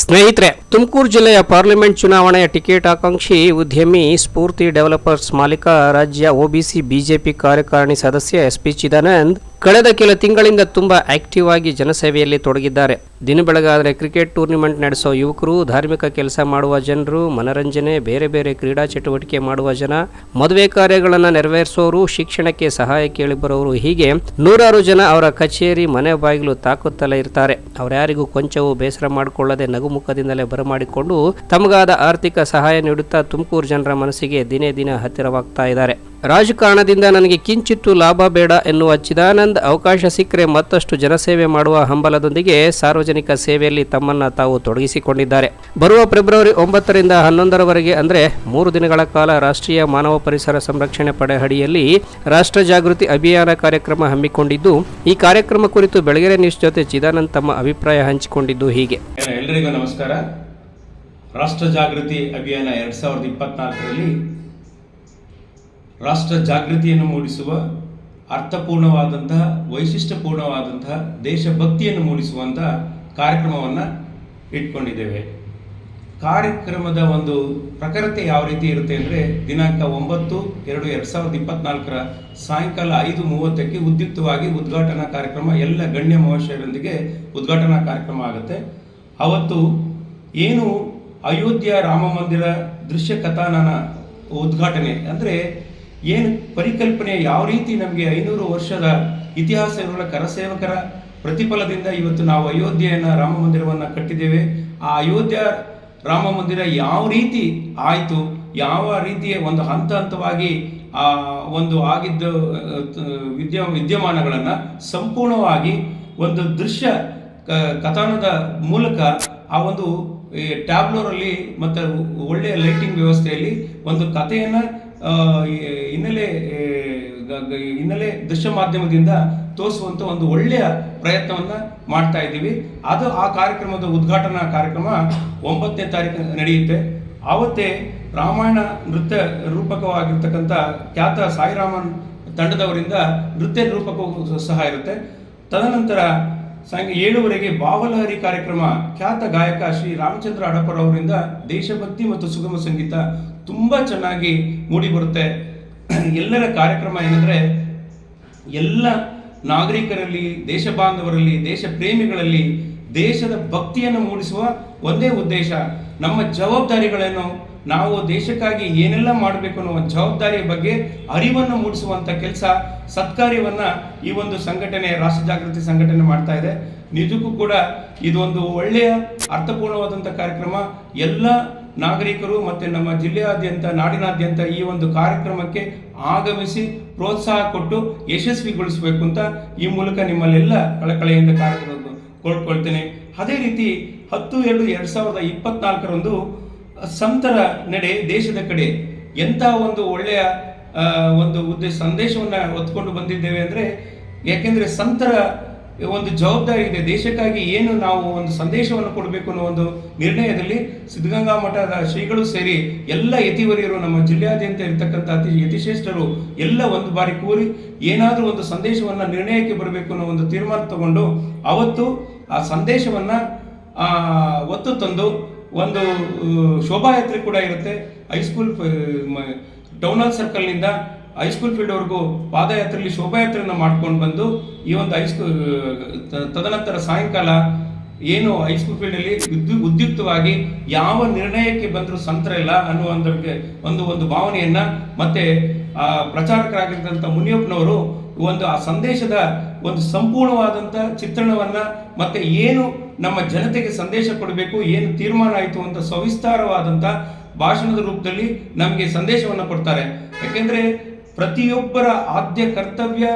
ಸ್ನೇಹಿತರೆ, ತುಮಕೂರು ಜಿಲ್ಲೆಯ ಪಾರ್ಲಿಮೆಂಟ್ ಚುನಾವಣೆಯ ಟಿಕೆಟ್ ಆಕಾಂಕ್ಷಿ ಉದ್ಯಮಿ ಸ್ಫೂರ್ತಿ ಡೆವಲಪರ್ಸ್ ಮಾಲೀಕ ರಾಜ್ಯ ಒಬಿಸಿ ಬಿಜೆಪಿ ಕಾರ್ಯಕಾರಿಣಿ ಸದಸ್ಯ ಎಸ್ ಪಿ ಚಿದಾನಂದ್ ಕಳೆದ ಕೆಲ ತಿಂಗಳಿಂದ ತುಂಬ ಆಕ್ಟಿವ್ ಆಗಿ ಜನಸೇವೆಯಲ್ಲಿ ತೊಡಗಿದ್ದಾರೆ. ದಿನ ಬೆಳಗಾದರೆ ಕ್ರಿಕೆಟ್ ಟೂರ್ನಿಮೆಂಟ್ ನಡೆಸೋ ಯುವಕರು ಧಾರ್ಮಿಕ ಕೆಲಸ ಮಾಡುವ ಜನರು, ಮನರಂಜನೆ, ಬೇರೆ ಬೇರೆ ಕ್ರೀಡಾ ಚಟುವಟಿಕೆ ಮಾಡುವ ಜನ, ಮದುವೆ ಕಾರ್ಯಗಳನ್ನು ನೆರವೇರಿಸೋರು, ಶಿಕ್ಷಣಕ್ಕೆ ಸಹಾಯ ಕೇಳಿ ಬರೋರು ಹೀಗೆ ನೂರಾರು ಜನ ಅವರ ಕಚೇರಿ ಮನೆ ಬಾಗಿಲು ತಾಕುತ್ತಲೇ ಇರ್ತಾರೆ. ಅವರ್ಯಾರಿಗೂ ಕೊಂಚವೂ ಬೇಸರ ಮಾಡಿಕೊಳ್ಳದೆ ನಗುಮುಖದಿಂದಲೇ ಬರಮಾಡಿಕೊಂಡು ತಮಗಾದ ಆರ್ಥಿಕ ಸಹಾಯ ನೀಡುತ್ತಾ ತುಮಕೂರು ಜನರ ಮನಸ್ಸಿಗೆ ದಿನೇ ದಿನ ಹತ್ತಿರವಾಗ್ತಾ ಇದ್ದಾರೆ. ರಾಜಕಾರಣದಿಂದ ನನಗೆ ಕಿಂಚಿತ್ತು ಲಾಭ ಬೇಡ ಎನ್ನುವ ಚಿದಾನಂದ್ ಅವಕಾಶ ಸಿಕ್ಕರೆ ಮತ್ತಷ್ಟು ಜನಸೇವೆ ಮಾಡುವ ಹಂಬಲದೊಂದಿಗೆ ಸಾರ್ವಜನಿಕ ಸೇವೆಯಲ್ಲಿ ತಮ್ಮನ್ನ ತಾವು ತೊಡಗಿಸಿಕೊಂಡಿದ್ದಾರೆ. ಬರುವ ಫೆಬ್ರವರಿ ಒಂಬತ್ತರಿಂದ ಹನ್ನೊಂದರವರೆಗೆ ಅಂದರೆ ಮೂರು ದಿನಗಳ ಕಾಲ ರಾಷ್ಟ್ರೀಯ ಮಾನವ ಪರಿಸರ ಸಂರಕ್ಷಣೆ ಪಡೆ ಅಡಿಯಲ್ಲಿ ರಾಷ್ಟ್ರ ಜಾಗೃತಿ ಅಭಿಯಾನ ಕಾರ್ಯಕ್ರಮ ಹಮ್ಮಿಕೊಂಡಿದ್ದು, ಈ ಕಾರ್ಯಕ್ರಮ ಕುರಿತು ಬೆಳಗೆರೆ ನ್ಯೂಸ್ ಜೊತೆ ಚಿದಾನಂದ್ ತಮ್ಮ ಅಭಿಪ್ರಾಯ ಹಂಚಿಕೊಂಡಿದ್ದು ಹೀಗೆ. ಎಲ್ಲರಿಗೂ ನಮಸ್ಕಾರ. ರಾಷ್ಟ್ರ ಜಾಗೃತಿ ಅಭಿಯಾನ ಎರಡ್ ಸಾವಿರದ ಇಪ್ಪತ್ನಾಲ್ಕರಲ್ಲಿ ರಾಷ್ಟ್ರ ಜಾಗೃತಿಯನ್ನು ಮೂಡಿಸುವ ಅರ್ಥಪೂರ್ಣವಾದಂತಹ ವೈಶಿಷ್ಟ್ಯಪೂರ್ಣವಾದಂತಹ ದೇಶಭಕ್ತಿಯನ್ನು ಮೂಡಿಸುವಂಥ ಕಾರ್ಯಕ್ರಮವನ್ನು ಇಟ್ಕೊಂಡಿದ್ದೇವೆ. ಕಾರ್ಯಕ್ರಮದ ಒಂದು ಪ್ರಖರತೆ ಯಾವ ರೀತಿ ಇರುತ್ತೆ ಅಂದರೆ, ದಿನಾಂಕ ಒಂಬತ್ತು ಎರಡು ಎರಡು ಸಾವಿರದ ಇಪ್ಪತ್ನಾಲ್ಕರ ಸಾಯಂಕಾಲ ಐದು ಮೂವತ್ತಕ್ಕೆ ಉದ್ಯುಕ್ತವಾಗಿ ಉದ್ಘಾಟನಾ ಕಾರ್ಯಕ್ರಮ, ಎಲ್ಲ ಗಣ್ಯ ಮಹಾಶಯರೊಂದಿಗೆ ಉದ್ಘಾಟನಾ ಕಾರ್ಯಕ್ರಮ ಆಗುತ್ತೆ. ಅವತ್ತು ಏನು ಅಯೋಧ್ಯ ರಾಮ ಮಂದಿರ ದೃಶ್ಯ ಕಥಾನನ ಉದ್ಘಾಟನೆ ಅಂದರೆ ಏನು ಪರಿಕಲ್ಪನೆ ಯಾವ ರೀತಿ ನಮಗೆ ಐನೂರು ವರ್ಷದ ಇತಿಹಾಸ ಇರುವ ಕರಸೇವಕರ ಪ್ರತಿಫಲದಿಂದ ಇವತ್ತು ನಾವು ಅಯೋಧ್ಯೆಯನ್ನು ರಾಮ ಮಂದಿರವನ್ನು ಕಟ್ಟಿದ್ದೇವೆ. ಆ ಅಯೋಧ್ಯ ರಾಮ ಮಂದಿರ ಯಾವ ರೀತಿ ಆಯಿತು, ಯಾವ ರೀತಿಯ ಒಂದು ಹಂತ ಹಂತವಾಗಿ ಆ ಒಂದು ಆಗಿದ್ದ, ವಿದ್ಯ, ವಿದ್ಯಮಾನಗಳನ್ನು ಸಂಪೂರ್ಣವಾಗಿ ಒಂದು ದೃಶ್ಯ ಕಥಾನದ ಮೂಲಕ ಆ ಒಂದು ಟ್ಯಾಬ್ಲೋರಲ್ಲಿ ಮತ್ತು ಒಳ್ಳೆಯ ಲೈಟಿಂಗ್ ವ್ಯವಸ್ಥೆಯಲ್ಲಿ ಒಂದು ಕಥೆಯನ್ನು ಹಿನ್ನೆಲೆ ಹಿನ್ನೆಲೆ ದೃಶ್ಯ ಮಾಧ್ಯಮದಿಂದ ತೋರಿಸುವಂಥ ಒಂದು ಒಳ್ಳೆಯ ಪ್ರಯತ್ನವನ್ನು ಮಾಡ್ತಾ ಇದ್ದೀವಿ. ಅದು ಆ ಕಾರ್ಯಕ್ರಮದ ಉದ್ಘಾಟನಾ ಕಾರ್ಯಕ್ರಮ ಒಂಬತ್ತನೇ ತಾರೀಕು ನಡೆಯುತ್ತೆ. ಆವತ್ತೇ ರಾಮಾಯಣ ನೃತ್ಯ ರೂಪಕವಾಗಿರ್ತಕ್ಕಂಥ ಖ್ಯಾತ ಸಾಯಿರಾಮನ್ ತಂಡದವರಿಂದ ನೃತ್ಯ ರೂಪಕವೂ ಸಹ ಇರುತ್ತೆ. ತದನಂತರ ಸಾಯಂ ಏಳುವರೆಗೆ ಬಾವಲಹರಿ ಕಾರ್ಯಕ್ರಮ ಖ್ಯಾತ ಗಾಯಕ ಶ್ರೀ ರಾಮಚಂದ್ರ ಅಡಪರ್ ಅವರಿಂದ ದೇಶಭಕ್ತಿ ಮತ್ತು ಸುಗಮ ಸಂಗೀತ ತುಂಬ ಚೆನ್ನಾಗಿ ಮೂಡಿಬರುತ್ತೆ ಎಲ್ಲರ ಕಾರ್ಯಕ್ರಮ ಏನಂದರೆ, ಎಲ್ಲ ನಾಗರಿಕರಲ್ಲಿ, ದೇಶ ಬಾಂಧವರಲ್ಲಿ, ದೇಶ ಪ್ರೇಮಿಗಳಲ್ಲಿ, ದೇಶದ ಭಕ್ತಿಯನ್ನು ಮೂಡಿಸುವ ಒಂದೇ ಉದ್ದೇಶ. ನಮ್ಮ ಜವಾಬ್ದಾರಿಗಳೇನು ನಾವು ದೇಶಕ್ಕಾಗಿ ಏನೆಲ್ಲ ಮಾಡಬೇಕು ಅನ್ನೋ ಜವಾಬ್ದಾರಿಯ ಬಗ್ಗೆ ಅರಿವನ್ನು ಮೂಡಿಸುವಂಥ ಕೆಲಸ, ಸತ್ಕಾರ್ಯವನ್ನು ಈ ಒಂದು ಸಂಘಟನೆ, ರಾಷ್ಟ್ರ ಜಾಗೃತಿ ಸಂಘಟನೆ ಮಾಡ್ತಾ ಇದೆ. ನಿಜಕ್ಕೂ ಕೂಡ ಇದೊಂದು ಒಳ್ಳೆಯ ಅರ್ಥಪೂರ್ಣವಾದಂಥ ಕಾರ್ಯಕ್ರಮ. ಎಲ್ಲ ನಾಗರಿಕರು ಮತ್ತು ನಮ್ಮ ಜಿಲ್ಲೆಯಾದ್ಯಂತ, ನಾಡಿನಾದ್ಯಂತ ಈ ಒಂದು ಕಾರ್ಯಕ್ರಮಕ್ಕೆ ಆಗಮಿಸಿ ಪ್ರೋತ್ಸಾಹ ಕೊಟ್ಟು ಯಶಸ್ವಿಗೊಳಿಸಬೇಕು ಅಂತ ಈ ಮೂಲಕ ನಿಮ್ಮಲ್ಲೆಲ್ಲ ಕಳಕಳೆಯಿಂದ ಕಾರ್ಯಕ್ರಮ ಕೊಳ್ಕೊಳ್ತೇನೆ ಅದೇ ರೀತಿ ಹತ್ತು ಎರಡು ಎರಡು ಸಾವಿರದ ಇಪ್ಪತ್ನಾಲ್ಕರಂದು ಸಂತರ ನಡೆ ದೇಶದ ಕಡೆ ಎಂಥ ಒಂದು ಒಳ್ಳೆಯ ಒಂದು ಉದ್ದೇಶ ಸಂದೇಶವನ್ನು ಹೊತ್ಕೊಂಡು ಬಂದಿದ್ದೇವೆ ಅಂದರೆ, ಯಾಕೆಂದರೆ ಸಂತರ ಒಂದು ಜವಾಬ್ದಾರಿ ಇದೆ. ದೇಶಕ್ಕಾಗಿ ಏನು ನಾವು ಒಂದು ಸಂದೇಶವನ್ನು ಕೊಡಬೇಕು ಅನ್ನೋ ಒಂದು ನಿರ್ಣಯದಲ್ಲಿ ಸಿದ್ಧಗಂಗಾ ಮಠದ ಶ್ರೀಗಳು ಸೇರಿ ಎಲ್ಲ ಯತಿವರಿಯರು, ನಮ್ಮ ಜಿಲ್ಲೆಯಾದ್ಯಂತ ಇರತಕ್ಕಂಥ ಅತಿ ಯತಿಶ್ರೇಷ್ಠರು ಎಲ್ಲ ಒಂದು ಬಾರಿ ಕೂರಿ ಏನಾದರೂ ಒಂದು ಸಂದೇಶವನ್ನು ನಿರ್ಣಯಕ್ಕೆ ಬರಬೇಕು ಅನ್ನೋ ಒಂದು ತೀರ್ಮಾನ ತಗೊಂಡು ಅವತ್ತು ಆ ಸಂದೇಶವನ್ನು ಒತ್ತು ತಂದು ಒಂದು ಶೋಭಾಯಾತ್ರೆ ಕೂಡ ಇರುತ್ತೆ. ಹೈಸ್ಕೂಲ್ ಟೌನ್ ಹಾಲ್ ಸರ್ಕಲ್ನಿಂದ ಹೈಸ್ಕೂಲ್ ಫೀಲ್ಡ್ವರೆಗೂ ಪಾದಯಾತ್ರೆಯಲ್ಲಿ ಶೋಭಾಯಾತ್ರೆಯನ್ನು ಮಾಡ್ಕೊಂಡು ಬಂದು ಈ ಒಂದು ಹೈಸ್ಕೂಲ್ ತದನಂತರ ಸಾಯಂಕಾಲ ಏನು ಹೈಸ್ಕೂಲ್ ಫೀಲ್ಡಲ್ಲಿ ಉದ್ಯು ಉದ್ಯುಕ್ತವಾಗಿ ಯಾವ ನಿರ್ಣಯಕ್ಕೆ ಬಂದರೂ ಸಂತರ ಇಲ್ಲ ಅನ್ನುವಂಥಕ್ಕೆ ಒಂದು ಒಂದು ಭಾವನೆಯನ್ನು ಮತ್ತೆ ಆ ಪ್ರಚಾರಕರಾಗಿರ್ತಕ್ಕಂಥ ಮುನಿಯಪ್ಪನವರು ಒಂದು ಆ ಸಂದೇಶದ ಒಂದು ಸಂಪೂರ್ಣವಾದಂಥ ಚಿತ್ರಣವನ್ನ ಮತ್ತೆ ಏನು ನಮ್ಮ ಜನತೆಗೆ ಸಂದೇಶ ಕೊಡಬೇಕು, ಏನು ತೀರ್ಮಾನ ಆಯಿತು ಅಂತ ಸವಿಸ್ತಾರವಾದಂಥ ಭಾಷಣದ ರೂಪದಲ್ಲಿ ನಮಗೆ ಸಂದೇಶವನ್ನು ಕೊಡ್ತಾರೆ. ಯಾಕೆಂದ್ರೆ ಪ್ರತಿಯೊಬ್ಬರ ಆದ್ಯ ಕರ್ತವ್ಯ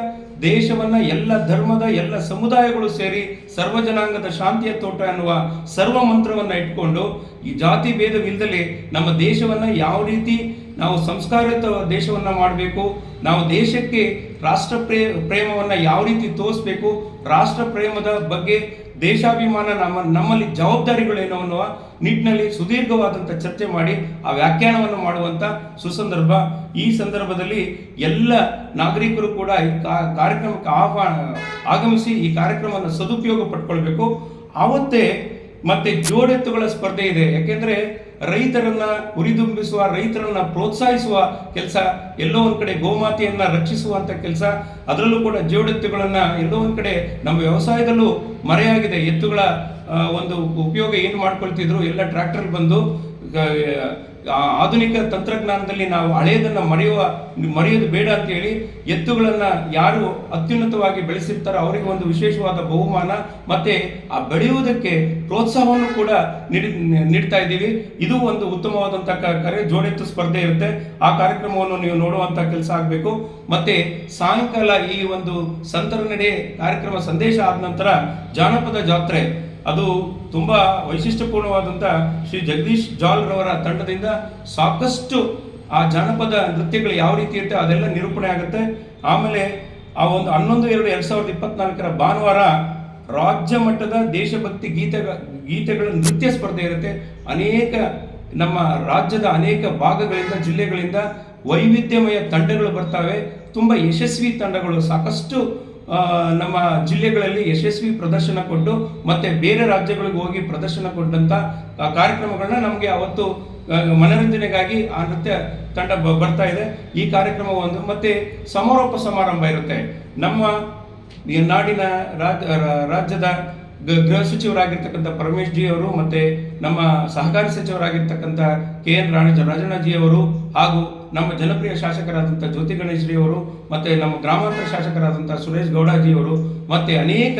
ದೇಶವನ್ನ ಎಲ್ಲ ಧರ್ಮದ ಎಲ್ಲ ಸಮುದಾಯಗಳು ಸೇರಿ ಸರ್ವ ಜನಾಂಗದ ಶಾಂತಿಯ ತೋಟ ಅನ್ನುವ ಸರ್ವ ಮಂತ್ರವನ್ನು ಇಟ್ಕೊಂಡು ಈ ಜಾತಿ ಭೇದವಿಲ್ಲದೆ ನಮ್ಮ ದೇಶವನ್ನ ಯಾವ ರೀತಿ ನಾವು ಸಂಸ್ಕಾರಿತ ದೇಶವನ್ನ ಮಾಡಬೇಕು ನಾವು ದೇಶಕ್ಕೆ ರಾಷ್ಟ್ರ ಪ್ರೇ, ಪ್ರೇಮವನ್ನು ಯಾವ ರೀತಿ ತೋರಿಸ್ಬೇಕು, ರಾಷ್ಟ್ರ ಪ್ರೇಮದ ಬಗ್ಗೆ ದೇಶಾಭಿಮಾನ ನಮ್ಮ, ನಮ್ಮಲ್ಲಿ ಜವಾಬ್ದಾರಿಗಳೇನು ಅನ್ನುವ ನಿಟ್ಟಿನಲ್ಲಿ ಸುದೀರ್ಘವಾದಂಥ ಚರ್ಚೆ ಮಾಡಿ ಆ ವ್ಯಾಖ್ಯಾನವನ್ನು ಮಾಡುವಂಥ ಸುಸಂದರ್ಭ. ಈ ಸಂದರ್ಭದಲ್ಲಿ ಎಲ್ಲ ನಾಗರಿಕರು ಕೂಡ ಈ ಕಾರ್ಯಕ್ರಮಕ್ಕೆ ಆಹ್ವಾನ, ಆಗಮಿಸಿ ಈ ಕಾರ್ಯಕ್ರಮವನ್ನು ಸದುಪಯೋಗ ಪಡ್ಕೊಳ್ಬೇಕು. ಆವತ್ತೇ ಮತ್ತೆ ಜೋಡೆತ್ತುಗಳ ಸ್ಪರ್ಧೆ ಇದೆ. ಯಾಕೆಂದ್ರೆ ರೈತರನ್ನ ಹುರಿದುಂಬಿಸುವ, ರೈತರನ್ನ ಪ್ರೋತ್ಸಾಹಿಸುವ ಕೆಲಸ ಎಲ್ಲೋ ಒಂದ್ ಕಡೆ ಗೋಮಾತೆಯನ್ನ ರಕ್ಷಿಸುವಂತ ಕೆಲಸ, ಅದರಲ್ಲೂ ಕೂಡ ಜೋಡೆತ್ತುಗಳನ್ನ ಎಲ್ಲೋ ಒಂದ್ ಕಡೆ ನಮ್ಮ ವ್ಯವಸಾಯದಲ್ಲೂ ಮರೆಯಾಗಿದೆ. ಎತ್ತುಗಳ ಒಂದು ಉಪಯೋಗ ಏನು ಮಾಡ್ಕೊಳ್ತಿದ್ರು, ಎಲ್ಲ ಟ್ರ್ಯಾಕ್ಟರ್ ಬಂದು ಆಧುನಿಕ ತಂತ್ರಜ್ಞಾನದಲ್ಲಿ ನಾವು ಹಳೆಯದನ್ನ ಮರೆಯುವ ಮರೆಯೋದು ಬೇಡ ಅಂತ ಹೇಳಿ ಎತ್ತುಗಳನ್ನ ಯಾರು ಅತ್ಯುನ್ನತವಾಗಿ ಬೆಳೆಸಿರ್ತಾರೋ ಅವರಿಗೆ ಒಂದು ವಿಶೇಷವಾದ ಬಹುಮಾನ. ಮತ್ತೆ ಆ ಬೆಳೆಯುವುದಕ್ಕೆ ಪ್ರೋತ್ಸಾಹವನ್ನು ಕೂಡ ನೀಡಿ, ನೀಡ್ತಾ ಇದ್ದೀವಿ. ಇದು ಒಂದು ಉತ್ತಮವಾದಂತಹ ಕಾರ್ಯ ಕರೆ, ಜೋಡೆತ್ತು ಸ್ಪರ್ಧೆ ಇರುತ್ತೆ. ಆ ಕಾರ್ಯಕ್ರಮವನ್ನು ನೀವು ನೋಡುವಂತ ಕೆಲಸ ಆಗಬೇಕು. ಮತ್ತೆ ಸಾಯಂಕಾಲ ಈ ಒಂದು ಸಂತರ ನಡೆ ಕಾರ್ಯಕ್ರಮ ಸಂದೇಶ ಆದ ನಂತರ ಜಾನಪದ ಜಾತ್ರೆ. ಅದು ತುಂಬಾ ವೈಶಿಷ್ಟ್ಯಪೂರ್ಣವಾದಂಥ ಶ್ರೀ ಜಗದೀಶ್ ಜಾಲ್ರವರ ತಂಡದಿಂದ ಸಾಕಷ್ಟು ಆ ಜಾನಪದ ನೃತ್ಯಗಳು ಯಾವ ರೀತಿ ಇರುತ್ತೆ ಅದೆಲ್ಲ ನಿರೂಪಣೆ ಆಗುತ್ತೆ. ಆಮೇಲೆ ಆ ಒಂದು ಹನ್ನೊಂದು, ಎರಡು ಎರಡು ಸಾವಿರದ ಇಪ್ಪತ್ನಾಲ್ಕರ ಭಾನುವಾರ ರಾಜ್ಯ ಮಟ್ಟದ ದೇಶಭಕ್ತಿ ಗೀತೆ, ಗೀತೆಗಳ ನೃತ್ಯ ಸ್ಪರ್ಧೆ ಇರುತ್ತೆ. ಅನೇಕ ನಮ್ಮ ರಾಜ್ಯದ ಅನೇಕ ಭಾಗಗಳಿಂದ, ಜಿಲ್ಲೆಗಳಿಂದ ವೈವಿಧ್ಯಮಯ ತಂಡಗಳು ಬರ್ತವೆ. ತುಂಬ ಯಶಸ್ವಿ ತಂಡಗಳು. ಸಾಕಷ್ಟು ನಮ್ಮ ಜಿಲ್ಲೆಗಳಲ್ಲಿ ಯಶಸ್ವಿ ಪ್ರದರ್ಶನ ಕೊಟ್ಟು ಮತ್ತೆ ಬೇರೆ ರಾಜ್ಯಗಳಿಗೆ ಹೋಗಿ ಪ್ರದರ್ಶನ ಕೊಟ್ಟಂತ, ಆ, ಕಾರ್ಯಕ್ರಮಗಳನ್ನ ನಮಗೆ ಅವತ್ತು ಮನರಂಜನೆಗಾಗಿ ಆ ನೃತ್ಯ ತಂಡ ಬರ್ತಾ ಇದೆ. ಈ ಕಾರ್ಯಕ್ರಮ ಒಂದು, ಮತ್ತೆ ಸಮಾರೋಪ ಸಮಾರಂಭ ಇರುತ್ತೆ. ನಮ್ಮ ನಾಡಿನ ರಾಜ್ ರಾಜ್ಯದ ಗೃಹ ಸಚಿವರಾಗಿರ್ತಕ್ಕಂಥ ಪರಮೇಶ್ ಜಿ ಅವರು, ಮತ್ತೆ ನಮ್ಮ ಸಹಕಾರಿ ಸಚಿವರಾಗಿರ್ತಕ್ಕಂಥ ಕೆ ಎನ್ ರಾಣ ರಾಜಣ್ಣಜಿ ಅವರು ಹಾಗೂ ನಮ್ಮ ಜನಪ್ರಿಯ ಶಾಸಕರಾದಂಥ ಜ್ಯೋತಿ ಗಣೇಶ್ ಜಿ ಅವರು ಮತ್ತು ನಮ್ಮ ಗ್ರಾಮಾಂತರ ಶಾಸಕರಾದಂಥ ಸುರೇಶ್ ಗೌಡಾಜಿಯವರು, ಮತ್ತು ಅನೇಕ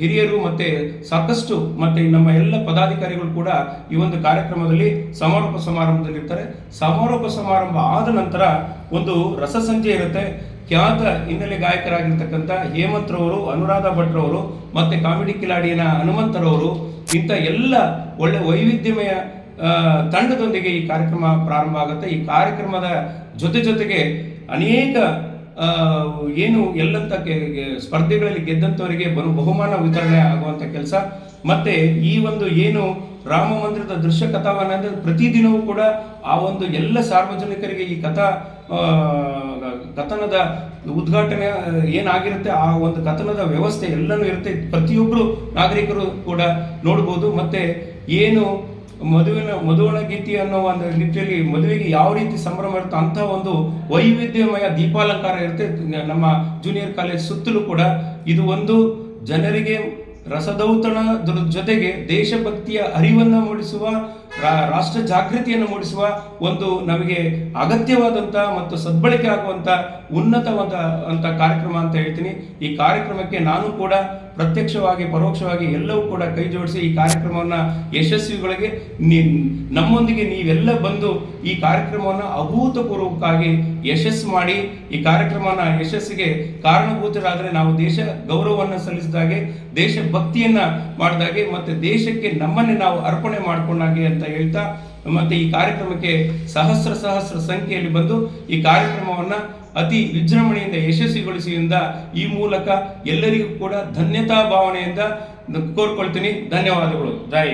ಹಿರಿಯರು, ಮತ್ತು ಸಾಕಷ್ಟು, ಮತ್ತು ನಮ್ಮ ಎಲ್ಲ ಪದಾಧಿಕಾರಿಗಳು ಕೂಡ ಈ ಒಂದು ಕಾರ್ಯಕ್ರಮದಲ್ಲಿ ಸಮಾರೋಪ ಸಮಾರಂಭದಲ್ಲಿ ಇರ್ತಾರೆ ಸಮಾರೋಪ ಸಮಾರಂಭ ಆದ ನಂತರ ಒಂದು ರಸಸಂಜೆ ಇರುತ್ತೆ. ಖ್ಯಾತ ಹಿನ್ನೆಲೆ ಗಾಯಕರಾಗಿರ್ತಕ್ಕಂಥ ಹೇಮಂತ್ರವರು ಅನುರಾಧ ಭಟ್ರವರು ಮತ್ತು ಕಾಮಿಡಿ ಕಿಲಾಡಿಯನ ಹನುಮಂತರವರು, ಇಂಥ ಎಲ್ಲ ಒಳ್ಳೆ ವೈವಿಧ್ಯಮಯ ತಂಡದೊಂದಿಗೆ ಈ ಕಾರ್ಯಕ್ರಮ ಪ್ರಾರಂಭ ಆಗುತ್ತೆ. ಈ ಕಾರ್ಯಕ್ರಮದ ಜೊತೆ ಜೊತೆಗೆ ಅನೇಕ ಏನು ಎಲ್ಲಂತ ಸ್ಪರ್ಧೆಗಳಲ್ಲಿ ಗೆದ್ದಂಥವರಿಗೆ ಬರು ಬಹುಮಾನ ವಿತರಣೆ ಆಗುವಂತ ಕೆಲಸ. ಮತ್ತೆ ಈ ಒಂದು ಏನು ರಾಮ ಮಂದಿರದ ದೃಶ್ಯ ಕಥಾವನ್ನ ಅಂದರೆ ಪ್ರತಿದಿನವೂ ಕೂಡ ಆ ಒಂದು ಎಲ್ಲ ಸಾರ್ವಜನಿಕರಿಗೆ ಈ ಕಥಾ ಕಥನದ ಉದ್ಘಾಟನೆ ಏನಾಗಿರುತ್ತೆ, ಆ ಒಂದು ಕಥನದ ವ್ಯವಸ್ಥೆ ಎಲ್ಲನೂ ಇರುತ್ತೆ. ಪ್ರತಿಯೊಬ್ಬರು ನಾಗರಿಕರು ಕೂಡ ನೋಡ್ಬೋದು. ಮತ್ತೆ ಏನು ಮದುವಿನ, ಮದುವಣ ಗೀತಿ ಅನ್ನೋ ಒಂದು ರೀತಿಯಲ್ಲಿ ಮದುವೆಗೆ ಯಾವ ರೀತಿ ಸಂಭ್ರಮ ಇರುತ್ತೋ ಅಂತ ಒಂದು ವೈವಿಧ್ಯಮಯ ದೀಪಾಲಂಕಾರ ಇರುತ್ತೆ. ನಮ್ಮ ಜೂನಿಯರ್ ಕಾಲೇಜ್ ಸುತ್ತಲೂ ಕೂಡ ಇದು ಒಂದು ಜನರಿಗೆ ರಸದೌತಣದ ಜೊತೆಗೆ ದೇಶಭಕ್ತಿಯ ಅರಿವನ್ನು ಮೂಡಿಸುವ ರಾಷ್ಟ್ರ ಜಾಗೃತಿಯನ್ನು ಮೂಡಿಸುವ ಒಂದು ನಮಗೆ ಅಗತ್ಯವಾದಂಥ ಮತ್ತು ಸದ್ಬಳಕೆ ಆಗುವಂಥ ಉನ್ನತವಾದ ಅಂತ ಕಾರ್ಯಕ್ರಮ ಅಂತ ಹೇಳ್ತೀನಿ. ಈ ಕಾರ್ಯಕ್ರಮಕ್ಕೆ ನಾನು ಕೂಡ ಪ್ರತ್ಯಕ್ಷವಾಗಿ, ಪರೋಕ್ಷವಾಗಿ ಎಲ್ಲವೂ ಕೂಡ ಕೈ ಜೋಡಿಸಿ ಈ ಕಾರ್ಯಕ್ರಮವನ್ನು ಯಶಸ್ವಿಗಳಿಗೆ ನೀ- ನಮ್ಮೊಂದಿಗೆ ನೀವೆಲ್ಲ ಬಂದು ಈ ಕಾರ್ಯಕ್ರಮವನ್ನು ಅಭೂತಪೂರ್ವಕ್ಕಾಗಿ ಯಶಸ್ಸು ಮಾಡಿ, ಈ ಕಾರ್ಯಕ್ರಮನ ಯಶಸ್ಸಿಗೆ ಕಾರಣಭೂತರಾದರೆ ನಾವು ದೇಶ ಗೌರವವನ್ನು ಸಲ್ಲಿಸಿದಾಗೆ ದೇಶ ಭಕ್ತಿಯನ್ನು ಮಾಡಿದಾಗೆ ಮತ್ತು ದೇಶಕ್ಕೆ ನಮ್ಮನ್ನೇ ನಾವು ಅರ್ಪಣೆ ಮಾಡಿಕೊಂಡಾಗೆ ಅಂತ ಹೇಳ್ತಾ ಮತ್ತೆ ಈ ಕಾರ್ಯಕ್ರಮಕ್ಕೆ ಸಹಸ್ರ ಸಹಸ್ರ ಸಂಖ್ಯೆಯಲ್ಲಿ ಬಂದು ಈ ಕಾರ್ಯಕ್ರಮವನ್ನ ಅತಿ ವಿಜೃಂಭಣೆಯಿಂದ ಯಶಸ್ವಿಗೊಳಿಸಿಯಿಂದ ಈ ಮೂಲಕ ಎಲ್ಲರಿಗೂ ಕೂಡ ಧನ್ಯತಾ ಭಾವನೆಯಿಂದ ಕೋರ್ಕೊಳ್ತೀನಿ ಧನ್ಯವಾದಗಳು ಜೈ.